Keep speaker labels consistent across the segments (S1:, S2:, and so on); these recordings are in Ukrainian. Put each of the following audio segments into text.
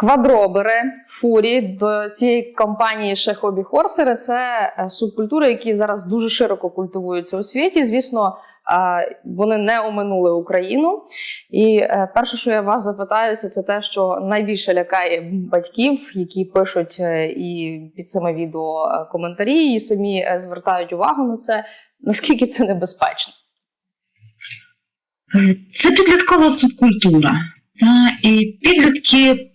S1: Квадробери, фурі до цієї компанії ще хобі-хорсери це е, субкультури, які зараз дуже широко культивуються у світі. Звісно, е, вони не оминули Україну. І е, перше, що я вас запитаюся, це те, що найбільше лякає батьків, які пишуть і під цими відео коментарі, і самі звертають увагу на це. Наскільки це небезпечно?
S2: Це підліткова субкультура. Та, і підлітки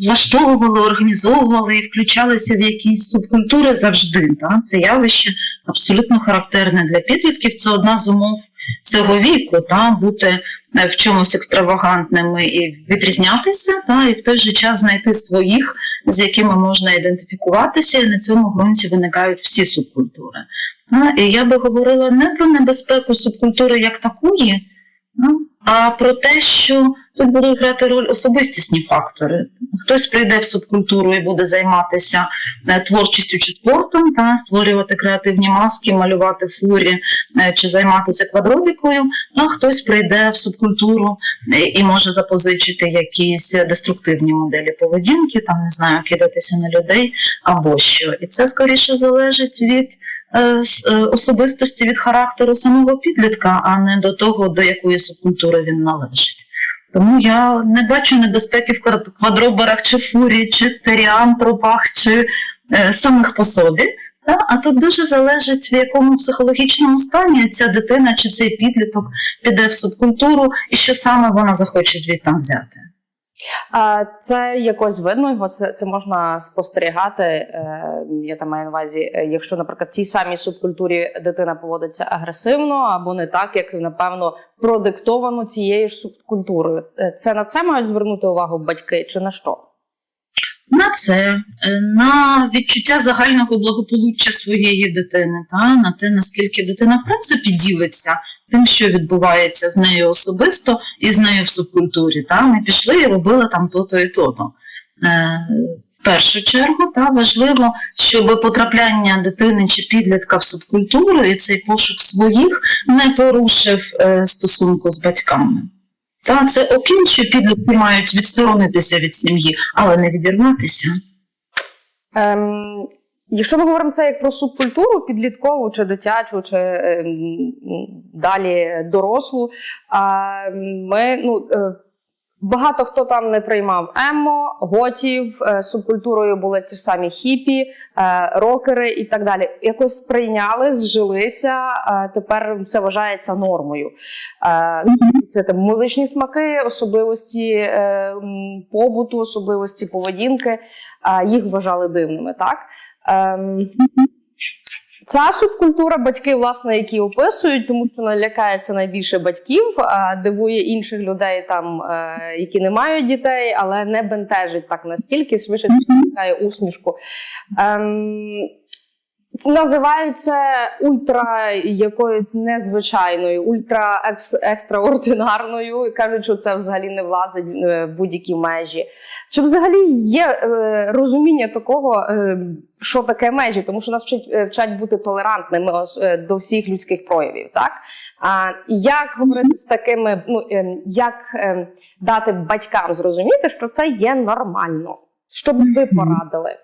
S2: влаштовували, організовували і включалися в якісь субкультури завжди. Та. Це явище абсолютно характерне для підлітків. Це одна з умов цього віку, та, бути е, в чомусь екстравагантними і відрізнятися, та, і в той же час знайти своїх, з якими можна ідентифікуватися, і на цьому ґрунті виникають всі субкультури. Та. І я би говорила не про небезпеку субкультури як такої. А про те, що тут будуть грати роль особистісні фактори. Хтось прийде в субкультуру і буде займатися е, творчістю чи спортом, та створювати креативні маски, малювати фурі е, чи займатися квадробікою. А хтось прийде в субкультуру е, і може запозичити якісь деструктивні моделі поведінки, там не знаю, кидатися на людей або що. І це скоріше залежить від особистості від характеру самого підлітка, а не до того, до якої субкультури він належить. Тому я не бачу небезпеки в квад- квадроберах чи фурі, чи теріантропах, чи е, самих по собі. Та? А тут дуже залежить, в якому психологічному стані ця дитина чи цей підліток піде в субкультуру, і що саме вона захоче звідти взяти.
S1: Це якось видно його. Це, це можна спостерігати. Е, я там маю на увазі, е, якщо, наприклад, в цій самій субкультурі дитина поводиться агресивно або не так, як напевно продиктовано цією ж субкультурою. Е, Це на це мають звернути увагу батьки чи на що?
S2: на це, на відчуття загального благополуччя своєї дитини, та на те, наскільки дитина в принципі ділиться тим, що відбувається з нею особисто і з нею в субкультурі. Та ми пішли і робили там то-то і то-то. Е, в першу чергу та важливо, щоб потрапляння дитини чи підлітка в субкультуру і цей пошук своїх не порушив е, стосунку з батьками. Та це окей, що підлітки мають відсторонитися від сім'ї, але не відірватися.
S1: Ем, якщо ми говоримо це як про субкультуру, підліткову чи дитячу, чи ем, далі дорослу, а, ми ну. е, Багато хто там не приймав емо, готів, е, субкультурою були ті ж самі хіпі, е, рокери і так далі. Якось прийняли, зжилися. е, Тепер це вважається нормою. Е, Це там музичні смаки, особливості е, побуту, особливості поведінки. е, Їх вважали дивними, так? Ем, Ця субкультура батьки, власне, які описують, тому що налякається найбільше батьків, дивує інших людей, там, е, які не мають дітей, але не бентежить так настільки, швидше викликає усмішку. Ем, називають це ультра якоюсь незвичайною, ультра екс, екстраординарною, і кажуть, що це взагалі не влазить е, в будь-які межі. Чи взагалі є е, розуміння такого, е, що таке межі? Тому що нас вчать, е, вчать бути толерантними е, до всіх людських проявів, так? А як говорити з такими, ну е, як е, дати батькам зрозуміти, що це є нормально? Що б ви порадили?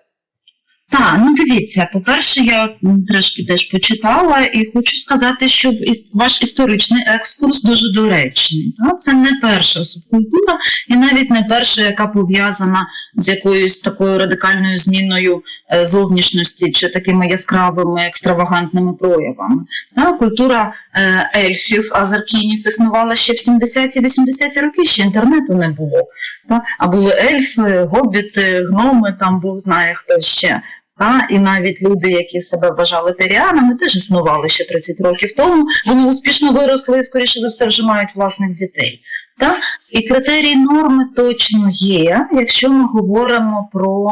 S2: Так, ну дивіться, по-перше, я трошки теж почитала і хочу сказати, що ваш історичний екскурс дуже доречний. Та? Це не перша субкультура, і навіть не перша, яка пов'язана з якоюсь такою радикальною зміною е, зовнішності чи такими яскравими екстравагантними проявами. Та? Культура е, ельфів, азаркінів існувала ще в 70-80-ті роки, ще інтернету не було. Та? А були ельфи, гобіти, гноми, там Бог знає хто ще. Та, і навіть люди, які себе вважали теріанами, теж існували ще 30 років тому. Вони успішно виросли і, скоріше за все, вже мають власних дітей. Та? І критерії норми точно є, якщо ми говоримо про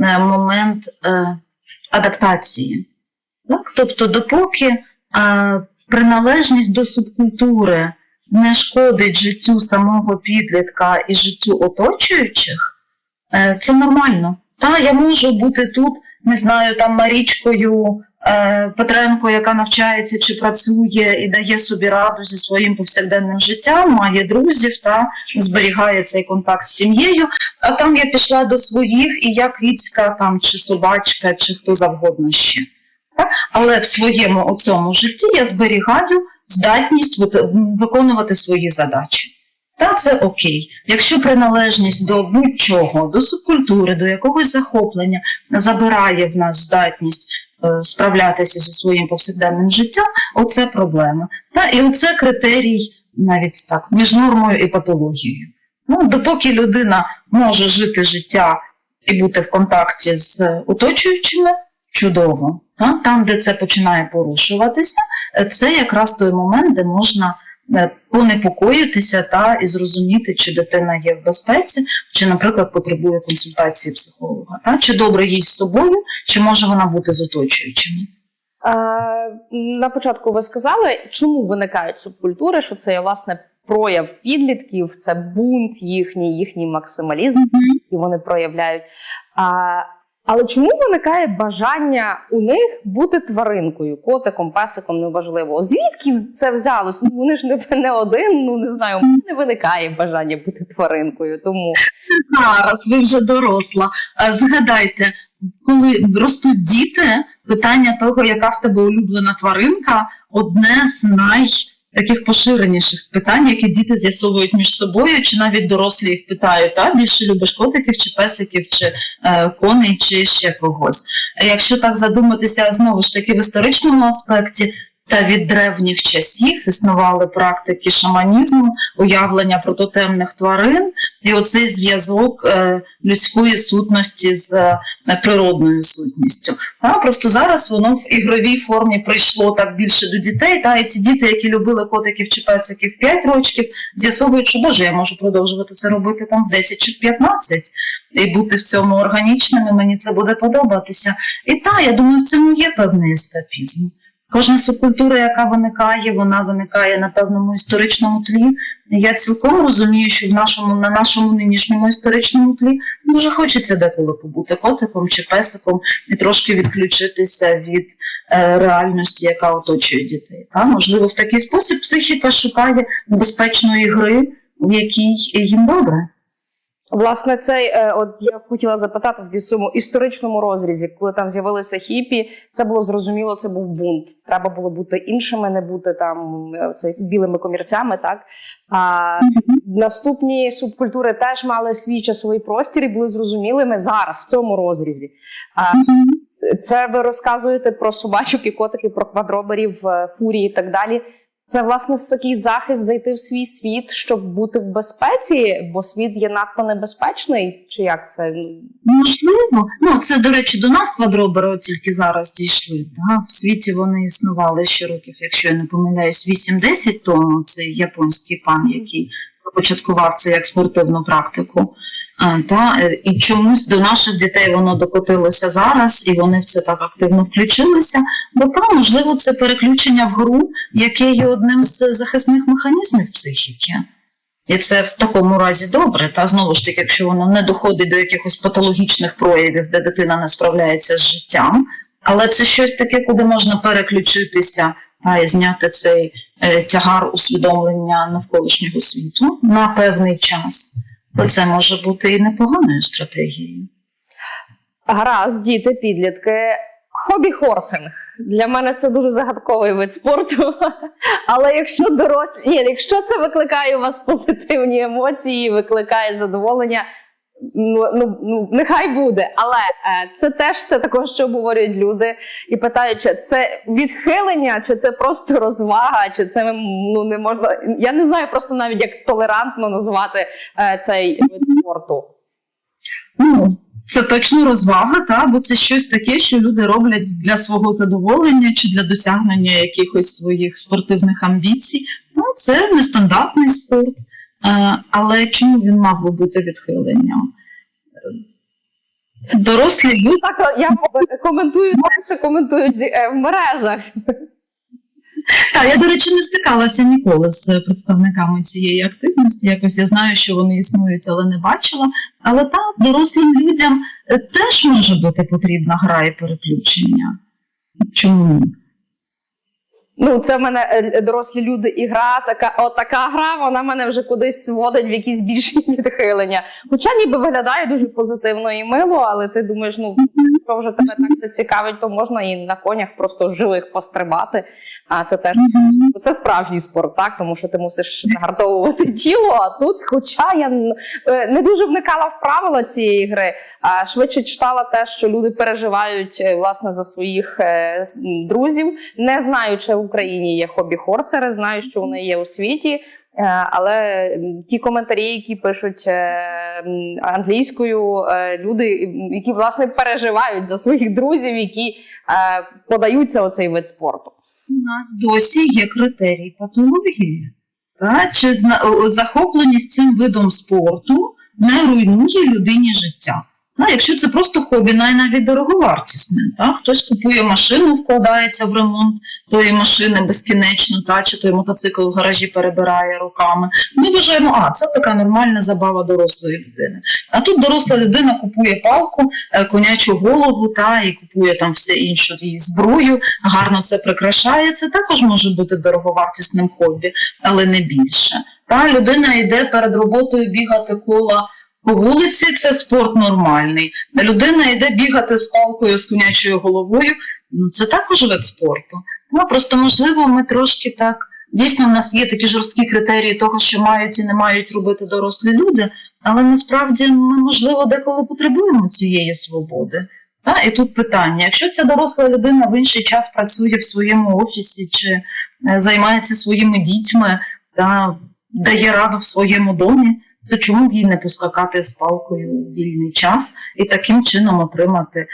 S2: е, момент е, адаптації. Так? Тобто, допоки е, приналежність до субкультури не шкодить життю самого підлітка і життю оточуючих, е, це нормально. Та, я можу бути тут, не знаю, там Марічкою е, Петренко, яка навчається чи працює і дає собі раду зі своїм повсякденним життям, має друзів та зберігає цей контакт з сім'єю. А там я пішла до своїх, і я кицька там чи собачка, чи хто завгодно ще. Але в своєму оцьому житті я зберігаю здатність виконувати свої задачі. Та це окей. Якщо приналежність до будь-чого, до субкультури, до якогось захоплення забирає в нас здатність е, справлятися зі своїм повсякденним життям, оце проблема. Та і оце критерій навіть так між нормою і патологією. Ну, допоки людина може жити життя і бути в контакті з оточуючими, чудово. Та? Там, де це починає порушуватися, це якраз той момент, де можна понепокоїтися та і зрозуміти, чи дитина є в безпеці, чи, наприклад, потребує консультації психолога, та? чи добре їй з собою, чи може вона бути з оточуючими.
S1: Е, на початку ви сказали, чому виникають субкультури, що це є власне прояв підлітків, це бунт їхній, їхній максималізм, який вони проявляють. А, але чому виникає бажання у них бути тваринкою, котиком, песиком, неважливо? Звідки це взялось? Ну вони ж не, не один, ну не знаю, не виникає бажання бути тваринкою. Тому
S2: Зараз ви вже доросла. Згадайте, коли ростуть діти, питання того, яка в тебе улюблена тваринка, одне з най таких поширеніших питань, які діти з'ясовують між собою, чи навіть дорослі їх питають, та більше любиш котиків, чи песиків, чи е, коней, чи ще когось. Якщо так задуматися знову ж таки в історичному аспекті, та від древніх часів існували практики шаманізму, уявлення про тотемних тварин, і оцей зв'язок е, людської сутності з е, природною сутністю. А просто зараз воно в ігровій формі прийшло так більше до дітей. Та і ці діти, які любили котиків чи песиків 5 років, з'ясовують, що боже, я можу продовжувати це робити там в 10 чи в 15 і бути в цьому органічним, і мені це буде подобатися. І так, я думаю, в цьому є певний естапізм. Кожна субкультура, яка виникає, вона виникає на певному історичному тлі. Я цілком розумію, що в нашому на нашому нинішньому історичному тлі дуже хочеться деколи побути котиком чи песиком і трошки відключитися від е, реальності, яка оточує дітей. Та? Можливо, в такий спосіб психіка шукає безпечної гри, в якій їм добре.
S1: Власне, цей е, от я хотіла запитати в цьому історичному розрізі, коли там з'явилися хіпі, це було зрозуміло, це був бунт. Треба було бути іншими, не бути там е, це, білими комірцями. Так а наступні субкультури теж мали свій часовий простір і були зрозумілими зараз в цьому розрізі. А це ви розказуєте про собачок і котиків, про квадроберів, е, фурії і так далі. Це власне такий захист зайти в свій світ, щоб бути в безпеці, бо світ є надто небезпечний, чи як це?
S2: Можливо, ну це до речі, до нас квадробери тільки зараз дійшли. Да? В світі вони існували ще років, якщо я не помиляюсь, 8-10 тому. Цей японський пан, який започаткував це як спортивну практику. Та, е, і чомусь до наших дітей воно докотилося зараз, і вони в це так активно включилися. Бо там, можливо, це переключення в гру, яке є одним з захисних механізмів психіки. І це в такому разі добре. Та знову ж таки, якщо воно не доходить до якихось патологічних проявів, де дитина не справляється з життям, але це щось таке, куди можна переключитися та і зняти цей е, тягар усвідомлення навколишнього світу на певний час, то це може бути і непоганою стратегією.
S1: гаразд, діти, підлітки, хобі-хорсинг. Для мене це дуже загадковий вид спорту. Але якщо дорослі, якщо це викликає у вас позитивні емоції, викликає задоволення. Ну, ну, ну нехай буде, але е, це теж це також, що обговорюють люди і питають, чи це відхилення, чи це просто розвага, чи це ну не можна. Я не знаю просто навіть як толерантно назвати е, цей вид спорту.
S2: Ну, це точно розвага, та, бо це щось таке, що люди роблять для свого задоволення чи для досягнення якихось своїх спортивних амбіцій. Ну, це нестандартний спорт. Е, Але чому він мав би бути відхиленням? Дорослі люди.
S1: Так, я коментую те, що коментують е, в мережах.
S2: Так, я, до речі, не стикалася ніколи з представниками цієї активності. Якось я знаю, що вони існують, але не бачила. Але так, дорослим людям е, теж може бути потрібна гра і переключення. Чому ні?
S1: Ну, це в мене е, дорослі люди і гра, така, о, така гра, вона мене вже кудись сводить в якісь більші відхилення. Хоча ніби виглядає дуже позитивно і мило, але ти думаєш, ну якщо вже тебе так це цікавить, то можна і на конях просто живих пострибати. А це теж це справжній спорт, так тому що ти мусиш нагартовувати тіло. А тут, хоча я е, не дуже вникала в правила цієї гри, а швидше читала те, що люди переживають е, власне за своїх е, друзів. Не знаю, чи в Україні є хобі-хорсери, знаю, що вони є у світі. Е, Але ті коментарі, які пишуть е, англійською, е, люди, які власне переживають за своїх друзів, які подаються у цей вид спорту.
S2: У нас досі є критерій патології. Та? Чи захопленість цим видом спорту не руйнує людині життя? Та? Якщо це просто хобі, навіть дороговартісне. Та? Хтось купує машину, вкладається в ремонт тої машини безкінечно, та? чи той мотоцикл в гаражі перебирає руками. Ми вважаємо, а це така нормальна забава дорослої людини. А тут доросла людина купує палку, е, конячу голову та і купує там все інше її зброю, гарно це прикрашає. Це також може бути дороговартісним хобі, але не більше. Та людина йде перед роботою бігати кола по вулиці, це спорт нормальний. Людина йде бігати з палкою з конячою головою. Ну це також вид спорту. Ну просто можливо, ми трошки так. Дійсно, в нас є такі жорсткі критерії того, що мають і не мають робити дорослі люди, але насправді ми, можливо, деколи потребуємо цієї свободи. Та? І тут питання: якщо ця доросла людина в інший час працює в своєму офісі чи е, займається своїми дітьми та дає раду в своєму домі, то чому б їй не поскакати з палкою у вільний час і таким чином отримати е,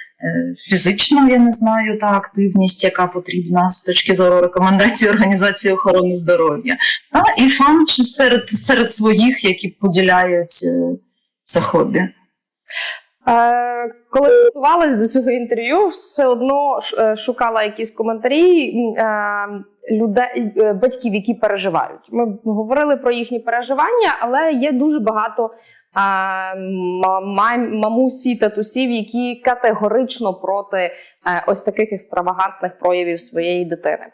S2: фізичну, я не знаю, та активність, яка потрібна з точки зору рекомендацій Організації охорони здоров'я, та і фан серед, серед своїх, які поділяють е, це хобі.
S1: Е, коли готувалась до цього інтерв'ю, все одно шукала якісь коментарі людей, батьків, які переживають. Ми говорили про їхні переживання, але є дуже багато мам- мамусі, татусів, які категорично проти е, ось таких екстравагантних проявів своєї дитини.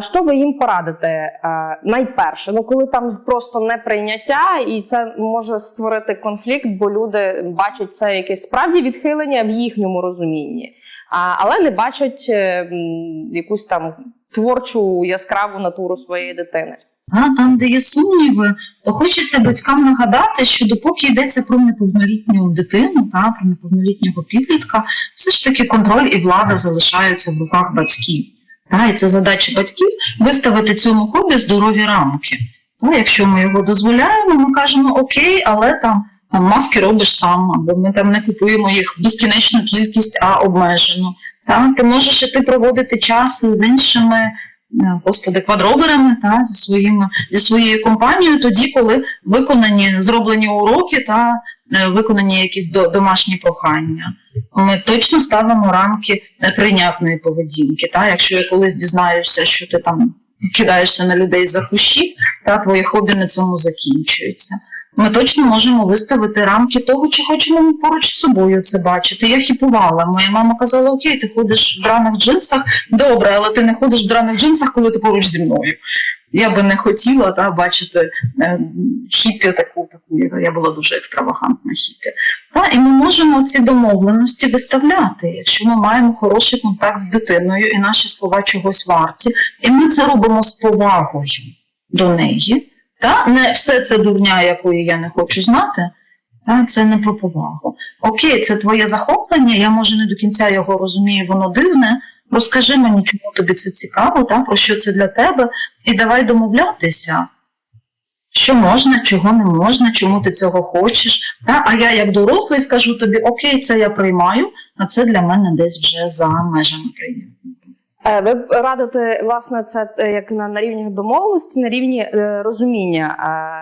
S1: Що ви їм порадите? Найперше, ну коли там просто неприйняття, і це може створити конфлікт, бо люди бачать це якесь справді відхилення в їхньому розумінні, а, але не бачать е, якусь там творчу яскраву натуру своєї дитини.
S2: А там, де є сумніви, то хочеться батькам нагадати, що допоки йдеться про неповнолітню дитину, та, про неповнолітнього підлітка, все ж таки контроль і влада залишаються в руках батьків. Та, і це задача батьків виставити цьому хобі здорові рамки. Та, якщо ми його дозволяємо, ми кажемо окей, але там, там маски робиш сам, або ми там не купуємо їх безкінечну кількість, а обмежену. Та, ти можеш іти проводити час з іншими е, господи, квадроберами та зі своїми зі своєю компанією, тоді, коли виконані зроблені уроки та е, виконані якісь до, домашні прохання. Ми точно ставимо рамки неприйнятної поведінки. Та якщо я колись дізнаюся, що ти там кидаєшся на людей за хущі, та твоє хобі на цьому закінчується. Ми точно можемо виставити рамки того, чи хочемо ми поруч з собою це бачити. Я хіпувала. Моя мама казала: Окей, ти ходиш в драних джинсах, добре, але ти не ходиш в драних джинсах, коли ти поруч зі мною. Я би не хотіла та, бачити е, хіпі таку, таку, я була дуже екстравагантна хіпі. Та, і ми можемо ці домовленості виставляти, якщо ми маємо хороший контакт з дитиною і наші слова чогось варті, і ми це робимо з повагою до неї. Та не все це дурня, якої я не хочу знати. Та це не про повагу. Окей, це твоє захоплення. Я може не до кінця його розумію, воно дивне. Розкажи мені, чому тобі це цікаво, та про що це для тебе, і давай домовлятися. Що можна, чого не можна, чому ти цього хочеш. Та? А я, як дорослий, скажу тобі: Окей, це я приймаю, а це для мене десь вже за межами прийняття.
S1: Е, Ви радите, власне, це е, як на, на рівні домовленості, на рівні е, розуміння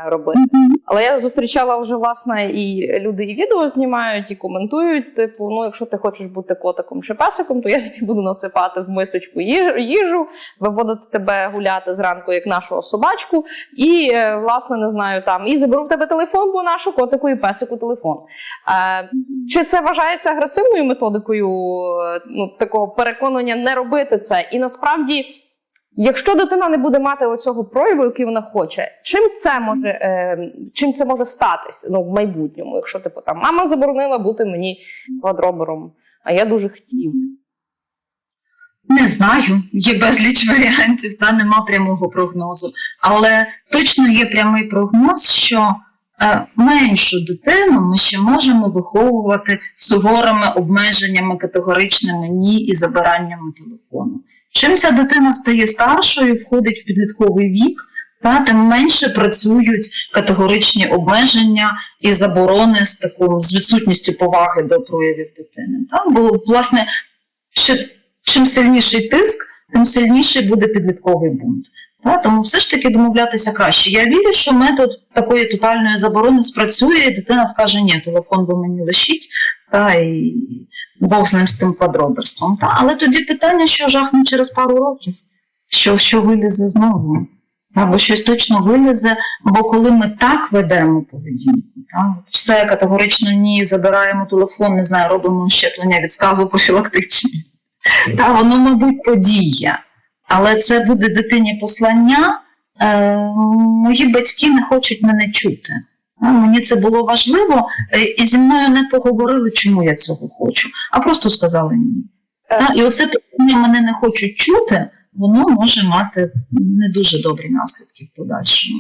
S1: робити. Але я зустрічала вже власне і люди і відео знімають, і коментують. Типу, ну, якщо ти хочеш бути котиком чи песиком, то я тобі буду насипати в мисочку їж- їжу, виводити тебе гуляти зранку, як нашого собачку, і власне не знаю там, і заберу в тебе телефон, бо нашу котику і песику телефон. Чи це вважається агресивною методикою ну, такого переконання не робити це? І насправді, якщо дитина не буде мати оцього прояву, який вона хоче, чим це може, е, чим це може статись ну, в майбутньому? Якщо типу там мама заборонила бути мені квадробером, а я дуже хотів.
S2: Не знаю, є безліч варіантів, та нема прямого прогнозу. Але точно є прямий прогноз, що меншу дитину ми ще можемо виховувати суворими обмеженнями категоричними ні і забираннями телефону. Чим ця дитина стає старшою, входить в підлітковий вік, та тим менше працюють категоричні обмеження і заборони з такою з відсутністю поваги до проявів дитини. Та? Бо, власне, ще чим сильніший тиск, тим сильніший буде підлітковий бунт. Тому все ж таки домовлятися краще. Я вірю, що метод такої тотальної заборони спрацює, і дитина скаже, ні, телефон ви мені лишіть, та, і Бог з ним з тим подроберством. Та. Але тоді питання, що жахне через пару років, що, що вилізе знову. Та, бо щось точно вилізе, бо коли ми так ведемо поведінку, та, все категорично ні, забираємо телефон, не знаю, робимо щеплення від сказу профілактичні. Та воно, мабуть, подія. Але це буде дитині послання. Е, мої батьки не хочуть мене чути. Мені це було важливо, е, і зі мною не поговорили, чому я цього хочу, а просто сказали ні.
S1: Е.
S2: І оце питання мене не хочуть чути, воно може мати не дуже добрі наслідки в подальшому.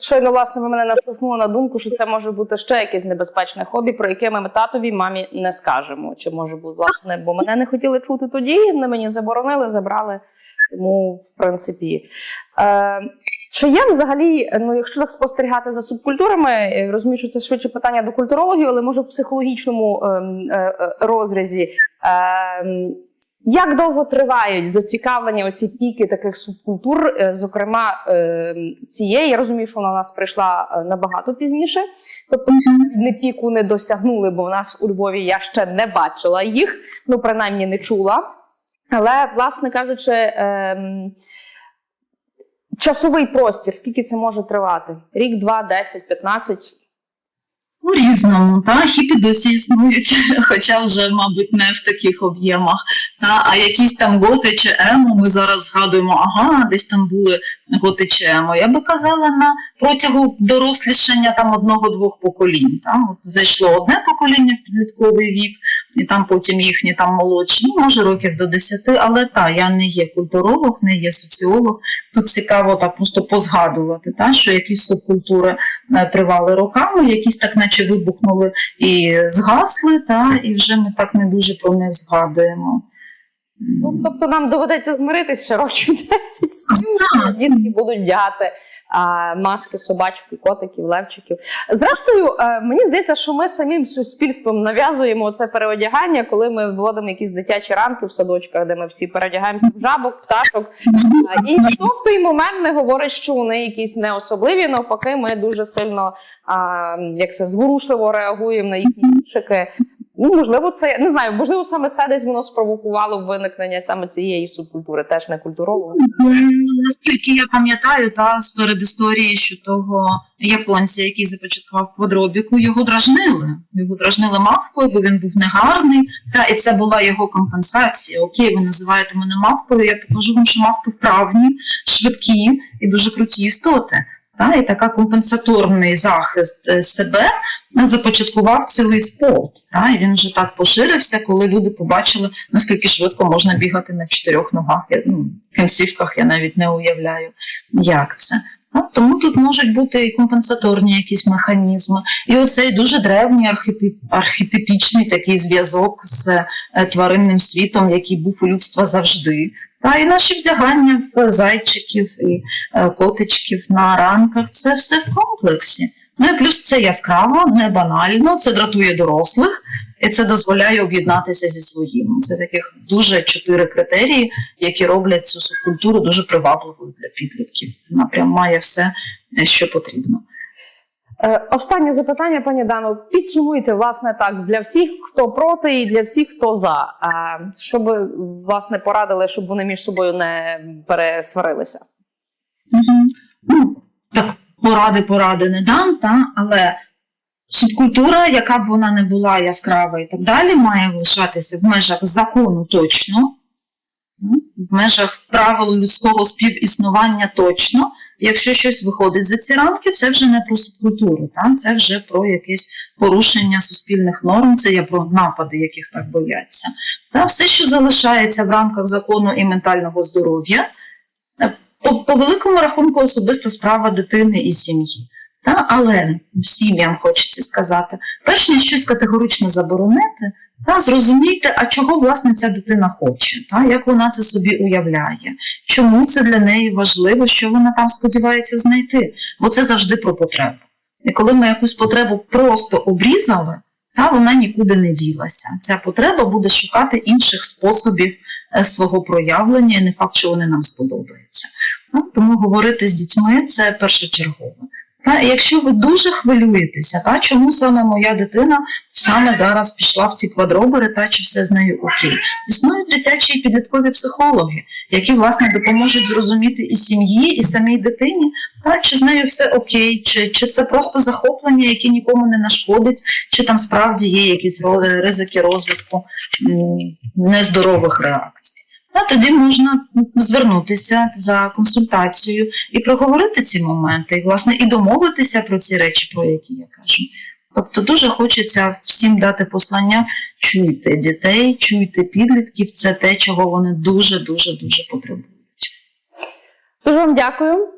S1: Щойно, власне, ви мене наштовхнули на думку, що це може бути ще якесь небезпечне хобі, про яке ми татові мамі не скажемо. Чи може бути власне, бо мене не хотіли чути тоді, не мені заборонили, забрали. Тому, в принципі, е, чи є взагалі, ну якщо так спостерігати за субкультурами, е, розумію, що це швидше питання до культурологів, але може в психологічному ем, е, е, розрізі. Ем, як довго тривають зацікавлення оці піки таких субкультур, е, зокрема е, цієї? Я розумію, що вона у нас прийшла е, набагато пізніше. Тобто не піку не досягнули, бо в нас у Львові я ще не бачила їх, ну принаймні не чула. Але, власне кажучи, ем, часовий простір, скільки це може тривати? Рік, два, десять, п'ятнадцять.
S2: По різному, та хіпі досі існують, хоча вже, мабуть, не в таких об'ємах. Та, а якісь там готи чи емо, ми зараз згадуємо, ага, десь там були готи чи емо. Я би казала на протягу дорослішання там одного-двох поколінь. Та? От зайшло одне покоління в підлітковий вік, і там потім їхні там молодші, ну, може років до десяти, але та, я не є культуролог, не є соціолог. Тут цікаво так просто позгадувати, та, що якісь субкультури е, тривали роками, якісь так наче вибухнули і згасли, та, і вже ми так не дуже про них згадуємо.
S1: Ну, тобто нам доведеться змиритися ще років 10 з тим, дітки будуть вдягати а, маски собачок, котиків, левчиків. Зрештою, е, мені здається, що ми самим суспільством нав'язуємо це переодягання, коли ми вводимо якісь дитячі ранки в садочках, де ми всі переодягаємося в жабок, пташок. І ніхто в той момент не говорить, що вони якісь не особливі. Навпаки, ми дуже сильно як це зворушливо реагуємо на їхні вішики. Ну, можливо, це не знаю, можливо, саме це десь воно спровокувало виникнення саме цієї субкультури, теж не культурового.
S2: М, Наскільки я пам'ятаю, та з передісторії, що того японця, який започаткував квадробіку, його дражнили. Його дражнили мавпою, бо він був негарний. Та і це була його компенсація. Окей, ви називаєте мене мавпою. Я покажу вам, що мавпи вправні, швидкі і дуже круті істоти. Та, і така компенсаторний захист е, себе започаткував цілий спорт. Та, і він вже так поширився, коли люди побачили, наскільки швидко можна бігати на чотирьох ногах. Я, ну, кінцівках я навіть не уявляю, як це. Та, тому тут можуть бути і компенсаторні якісь механізми. І оцей дуже древній архетип, архетипічний такий зв'язок з е, тваринним світом, який був у людства завжди. Та і наші вдягання в зайчиків і е, котичків на ранках це все в комплексі. Ну і плюс це яскраво, не банально, це дратує дорослих, і це дозволяє об'єднатися зі своїм. Це таких дуже чотири критерії, які роблять цю субкультуру дуже привабливою для підлітків. Вона прям має все, е, що потрібно.
S1: Е, Останнє запитання, пані Дано. Підсумуйте, власне, так для всіх, хто проти, і для всіх, хто за. Що би власне порадили, щоб вони між собою не пересварилися?
S2: Ну, так, поради, поради не дам, та, але субкультура, яка б вона не була яскрава і так далі, має лишатися в межах закону точно, в межах правил людського співіснування точно. Якщо щось виходить за ці рамки, це вже не про субкультуру, та? це вже про якесь порушення суспільних норм, це є про напади, яких так бояться. Та все, що залишається в рамках закону і ментального здоров'я, по, по великому рахунку особиста справа дитини і сім'ї. Та, але сім'ям хочеться сказати, перш ніж щось категорично заборонити, та зрозумійте, а чого власне ця дитина хоче, та, як вона це собі уявляє, чому це для неї важливо, що вона там сподівається знайти, бо це завжди про потребу. І коли ми якусь потребу просто обрізали, та вона нікуди не ділася. Ця потреба буде шукати інших способів е, свого проявлення, і не факт, що вони нам сподобаються. Ну, тому говорити з дітьми це першочергово. Та якщо ви дуже хвилюєтеся, та чому саме моя дитина саме зараз пішла в ці квадробери, та чи все з нею окей? Існують дитячі і підліткові психологи, які власне допоможуть зрозуміти і сім'ї, і самій дитині, та чи з нею все окей, чи, чи це просто захоплення, яке нікому не нашкодить, чи там справді є якісь ризики розвитку нездорових реакцій. Ну, тоді можна звернутися за консультацією і проговорити ці моменти, і, власне, і домовитися про ці речі, про які я кажу. Тобто дуже хочеться всім дати послання: чуйте дітей, чуйте підлітків, це те, чого вони дуже, дуже, дуже потребують.
S1: Дуже вам дякую.